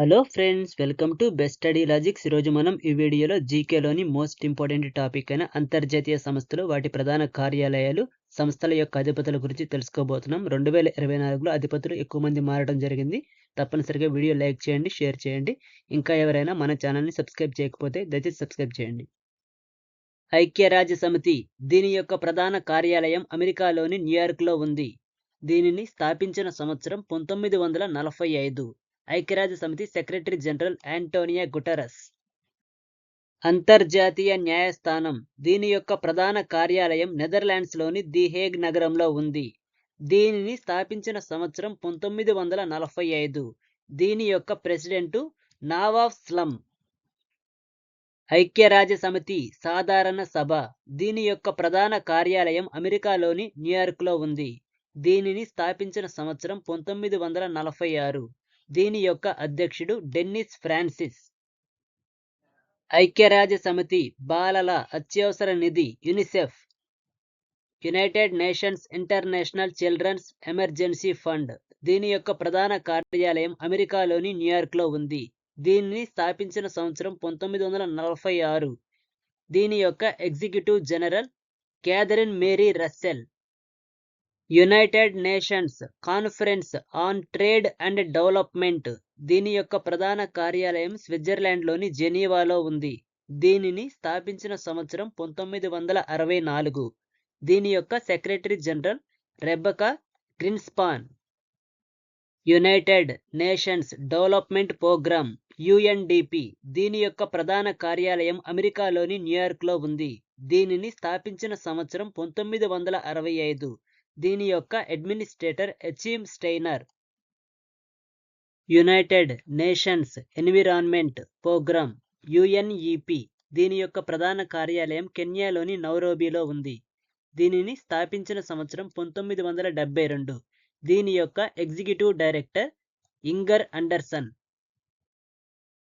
Hello friends welcome to best study logics. ఈరోజు మనం ఈ వీడియోలో జీకేలోని మోస్ట్ ఇంపార్టెంట్ టాపిక్ అయిన అంతర్జాతీయ సంస్థలు వాటి ప్రధాన కార్యాలయాలు సంస్థల యొక్క అధిపతుల గురించి తెలుసుకోబోతున్నాం. రెండు వేల ఇరవై నాలుగులో అధిపతులు ఎక్కువ మంది మారడం జరిగింది. తప్పనిసరిగా వీడియో లైక్ చేయండి షేర్ చేయండి. ఇంకా ఎవరైనా మన ఛానల్ని సబ్స్క్రైబ్ చేయకపోతే దయచేసి సబ్స్క్రైబ్ చేయండి. ఐక్యరాజ్య సమితి దీని యొక్క ప్రధాన కార్యాలయం అమెరికాలోని న్యూయార్క్లో ఉంది. దీనిని స్థాపించిన సంవత్సరం పంతొమ్మిది వందల నలభై ఐదు. ఐక్యరాజ్య సమితి సెక్రటరీ జనరల్ యాంటోనియా గుటరస్. అంతర్జాతీయ న్యాయస్థానం. దీని యొక్క ప్రధాన కార్యాలయం నెదర్లాండ్స్లోని ది హేగ్ నగరంలో ఉంది. దీనిని స్థాపించిన సంవత్సరం పంతొమ్మిది వందల నలభై ఐదు. దీని యొక్క ప్రెసిడెంటు నావాఫ్ స్లమ్. ఐక్యరాజ్య సమితి సాధారణ సభ. దీని యొక్క ప్రధాన కార్యాలయం అమెరికాలోని న్యూయార్క్లో ఉంది. దీనిని స్థాపించిన సంవత్సరం పంతొమ్మిది వందల నలభై ఆరు. దీని యొక్క అధ్యక్షుడు డెన్నిస్ ఫ్రాన్సిస్. ఐక్యరాజ్య సమితి బాలల అత్యవసర నిధి UNICEF. United Nations International Children's Emergency Fund. దీని యొక్క ప్రధాన కార్యాలయం అమెరికాలోని న్యూయార్క్లో ఉంది. దీనిని స్థాపించిన సంవత్సరం పంతొమ్మిది వందల నలభై ఆరు. దీని యొక్క executive general Catherine Mary Russell. United Nations Conference on Trade and Development దీని యొక్క ప్రధాన కార్యాలయం స్విట్జర్లాండ్లోని జెనీవాలో ఉంది. దీనిని స్థాపించిన సంవత్సరం పంతొమ్మిది వందల అరవై నాలుగు. దీని యొక్క secretary general Rebeca Grynspan. United Nations Development Programme UNDP దీని యొక్క ప్రధాన కార్యాలయం అమెరికాలోని న్యూయార్క్లో ఉంది. దీనిని స్థాపించిన సంవత్సరం పంతొమ్మిది వందల అరవై ఐదు. దీని యొక్క administrator HM Steiner United Nations Environment Programme UNEP దీని యొక్క ప్రధాన కార్యాలయం కెన్యాలోని నౌరోబీలో ఉంది. దీనిని స్థాపించిన సంవత్సరం పంతొమ్మిది వందల డెబ్బై రెండు. దీని యొక్క executive director Inger Andersen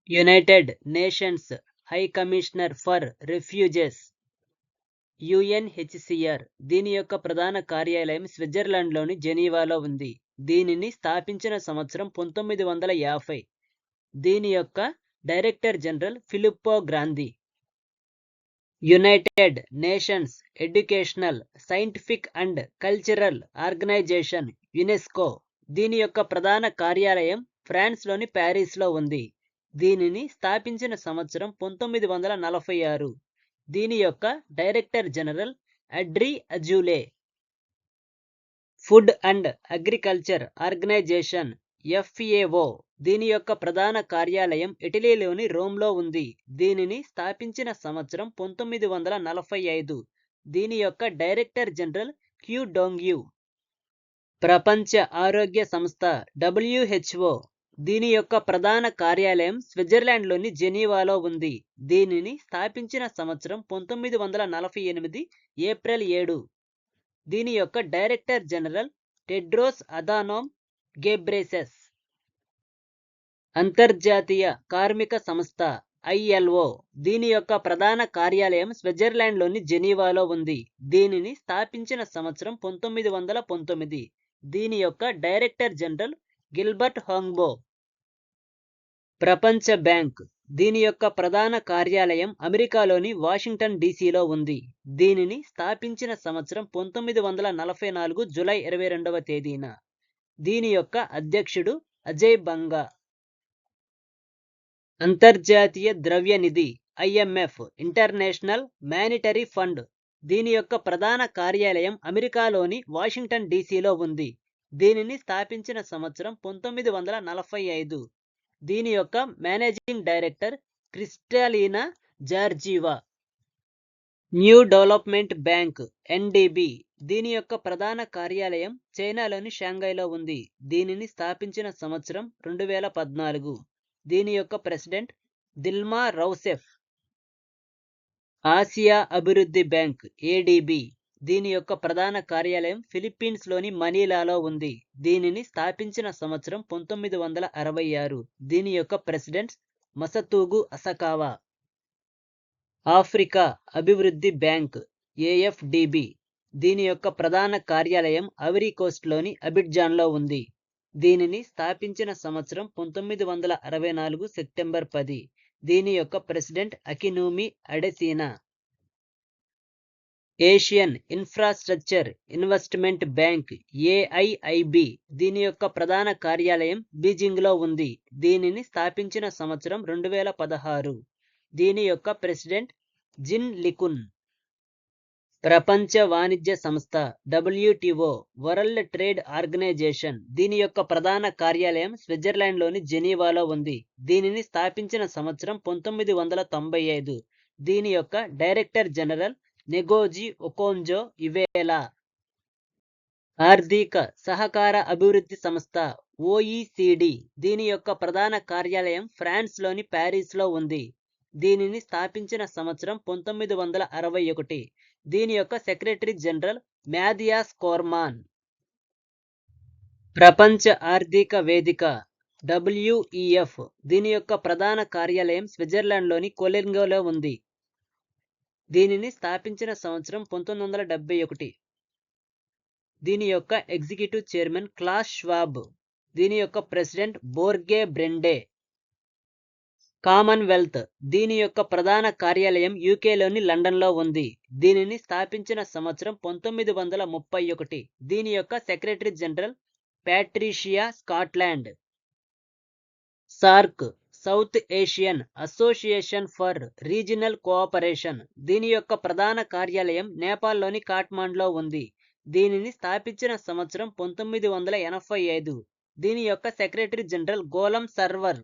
United Nations High Commissioner for Refugees UNHCR దీని యొక్క ప్రధాన కార్యాలయం స్విట్జర్లాండ్లోని జెనీవాలో ఉంది. దీనిని స్థాపించిన సంవత్సరం పంతొమ్మిది వందల యాభై. దీని యొక్క director general Filippo Grandi United Nations Educational Scientific and Cultural Organisation UNESCO. దీని యొక్క ప్రధాన కార్యాలయం ఫ్రాన్స్లోని ప్యారిస్లో ఉంది. దీనిని స్థాపించిన సంవత్సరం పంతొమ్మిది వందల నలభై ఆరు. దీని యొక్క director general Audrey Azoulay. Food and Agriculture Organisation FAO. దీని యొక్క ప్రధాన కార్యాలయం ఇటలీలోని రోమ్లో ఉంది. దీనిని స్థాపించిన సంవత్సరం పంతొమ్మిది వందల నలభై ఐదు. దీని యొక్క డైరెక్టర్ జనరల్ క్యూ డోంగ్యూ. ప్రపంచ ఆరోగ్య సంస్థ డబ్ల్యూహెచ్ఓ. దీని యొక్క ప్రధాన కార్యాలయం స్విట్జర్లాండ్లోని జెనీవాలో ఉంది. దీనిని స్థాపించిన సంవత్సరం పంతొమ్మిది వందల నలభై ఎనిమిది ఏప్రిల్ ఏడు. దీని యొక్క director general Tedros Adhanom Ghebreyesus అంతర్జాతీయ కార్మిక సంస్థ ఐఎల్ఓ. దీని యొక్క ప్రధాన కార్యాలయం స్విట్జర్లాండ్లోని జెనీవాలో ఉంది. దీనిని స్థాపించిన సంవత్సరం పంతొమ్మిది వందల పంతొమ్మిది. దీని యొక్క డైరెక్టర్ జనరల్ గిల్బర్ట్ హాంగ్బో. ప్రపంచ బ్యాంక్ దీని యొక్క ప్రధాన కార్యాలయం అమెరికాలోని వాషింగ్టన్ డీసీలో ఉంది. దీనిని స్థాపించిన సంవత్సరం పంతొమ్మిది వందల నలభై నాలుగు జులై ఇరవై రెండవ తేదీన. దీని యొక్క అధ్యక్షుడు అజయ్ బంగా. అంతర్జాతీయ ద్రవ్య నిధి ఐఎంఎఫ్ ఇంటర్నేషనల్ మానిటరీ ఫండ్ దీని యొక్క ప్రధాన కార్యాలయం అమెరికాలోని వాషింగ్టన్ డీసీలో ఉంది. దీనిని స్థాపించిన సంవత్సరం పంతొమ్మిది వందల నలభై ఐదు. దీని యొక్క managing director Kristalina Georgieva. New Development Bank NDB దీని యొక్క ప్రధాన కార్యాలయం చైనాలోని షాంఘైలో ఉంది. దీనిని స్థాపించిన సంవత్సరం రెండు వేల పద్నాలుగు. దీని యొక్క ప్రెసిడెంట్ దిల్మా రౌసెఫ్. ఆసియా అభివృద్ధి బ్యాంక్ ఏడిబి దీని యొక్క ప్రధాన కార్యాలయం ఫిలిప్పీన్స్లోని మనీలాలో ఉంది. దీనిని స్థాపించిన సంవత్సరం పంతొమ్మిది వందల అరవై ఆరు. దీని యొక్క ప్రెసిడెంట్ మసతూగు అసకావా. ఆఫ్రికా అభివృద్ధి బ్యాంక్ ఏఎఫ్డిబి దీని యొక్క ప్రధాన కార్యాలయం అవరీ కోస్ట్లోని అబిడ్జాన్లో ఉంది. దీనిని స్థాపించిన సంవత్సరం పంతొమ్మిది వందల అరవై నాలుగు సెప్టెంబర్ పది. దీని యొక్క president Akinwumi Adesina. Asian Infrastructure Investment Bank AIIB దీని యొక్క ప్రధాన కార్యాలయం బీజింగ్లో ఉంది. దీనిని స్థాపించిన సంవత్సరం రెండు వేల పదహారు. దీని యొక్క ప్రెసిడెంట్ జిన్ లికున్. ప్రపంచ వాణిజ్య సంస్థ డబ్ల్యూటిఓ వరల్డ్ ట్రేడ్ ఆర్గనైజేషన్. దీని యొక్క ప్రధాన కార్యాలయం స్విట్జర్లాండ్లోని జెనీవాలో ఉంది. దీనిని స్థాపించిన సంవత్సరం పంతొమ్మిది వందల తొంభై ఐదు. దీని యొక్క డైరెక్టర్ జనరల్ నెగోజీ ఒకోంజో ఇవేలా ఆర్థిక సహకార అభివృద్ధి సంస్థ ఓఈసిడి దీని యొక్క ప్రధాన కార్యాలయం ఫ్రాన్స్లోని ప్యారిస్లో ఉంది దీనిని స్థాపించిన సంవత్సరం పంతొమ్మిది వందల అరవై ఒకటి దీని యొక్క సెక్రటరీ జనరల్ మ్యాథియాస్ కోర్మాన్ ప్రపంచ ఆర్థిక వేదిక డబ్ల్యూఈఎఫ్ దీని యొక్క ప్రధాన కార్యాలయం స్విట్జర్లాండ్లోని కొలెంగోలో ఉంది దీనిని స్థాపించిన సంవత్సరం పంతొమ్మిది వందల డెబ్బై ఒకటి. దీని యొక్క ఎగ్జిక్యూటివ్ చైర్మన్ క్లాస్ ష్వాబ్. దీని యొక్క ప్రెసిడెంట్ బోర్గే బ్రెండే. కామన్వెల్త్. దీని యొక్క ప్రధాన కార్యాలయం యూకేలోని లండన్లో ఉంది. దీనిని స్థాపించిన సంవత్సరం పంతొమ్మిది వందల ముప్పై ఒకటి. దీని యొక్క secretary general Patricia Scotland. SAARC. South Asian Association for Regional Cooperation దీని యొక్క ప్రధాన కార్యాలయం నేపాల్లోని కాట్మాండ్లో ఉంది. దీనిని స్థాపించిన సంవత్సరం పంతొమ్మిది వందల ఎనభై ఐదు. దీని యొక్క secretary general Golam Sarwar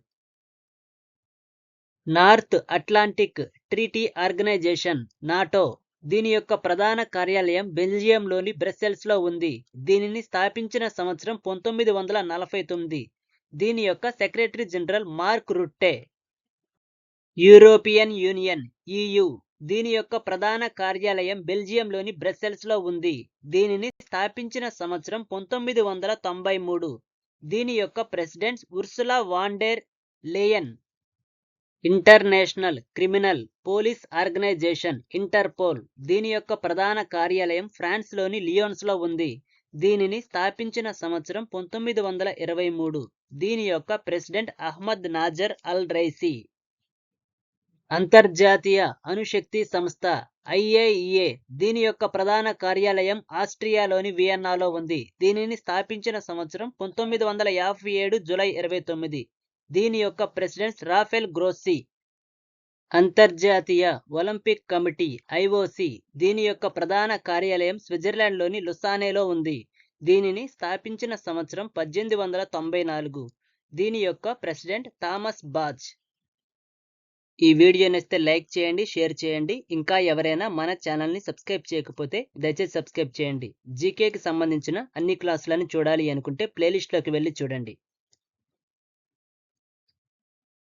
North Atlantic Treaty Organisation NATO. దీని యొక్క ప్రధాన కార్యాలయం బెల్జియంలోని బ్రసెల్స్లో ఉంది. దీనిని స్థాపించిన సంవత్సరం పంతొమ్మిది వందల నలభై తొమ్మిది. దీని యొక్క secretary general Mark Rutte. European Union EU దీని యొక్క ప్రధాన కార్యాలయం బెల్జియంలోని బ్రసెల్స్లో ఉంది. దీనిని స్థాపించిన సంవత్సరం పంతొమ్మిది వందల తొంభై మూడు. దీని యొక్క president Ursula von der Leyen. International Criminal Police Organisation Interpol. దీని యొక్క ప్రధాన కార్యాలయం ఫ్రాన్స్లోని లియోన్స్లో ఉంది. దీనిని స్థాపించిన సంవత్సరం పంతొమ్మిది వందల ఇరవై మూడు. దీని యొక్క president Ahmed Naser Al Raisi. అంతర్జాతీయ అణుశక్తి సంస్థ ఐఏఈఏ. దీని యొక్క ప్రధాన కార్యాలయం ఆస్ట్రియాలోని వియన్నాలో ఉంది. దీనిని స్థాపించిన సంవత్సరం పంతొమ్మిది వందల యాభై ఏడు జులై ఇరవై తొమ్మిది. దీని యొక్క ప్రెసిడెంట్ రాఫెల్ గ్రోస్సీ. అంతర్జాతీయ ఒలింపిక్ కమిటీ ఐఓసి దీని యొక్క ప్రధాన కార్యాలయం స్విట్జర్లాండ్లోని లుసానేలో ఉంది. దీనిని స్థాపించిన సంవత్సరం పద్దెనిమిది వందల తొంభై నాలుగు. దీని యొక్క ప్రెసిడెంట్ థామస్ బాజ్. ఈ వీడియో నచ్చితే లైక్ చేయండి షేర్ చేయండి. ఇంకా ఎవరైనా మన ఛానల్ని సబ్స్క్రైబ్ చేయకపోతే దయచేసి సబ్స్క్రైబ్ చేయండి. జీకేకి సంబంధించిన అన్ని క్లాసులను చూడాలి అనుకుంటే ప్లేలిస్ట్లోకి వెళ్ళి చూడండి.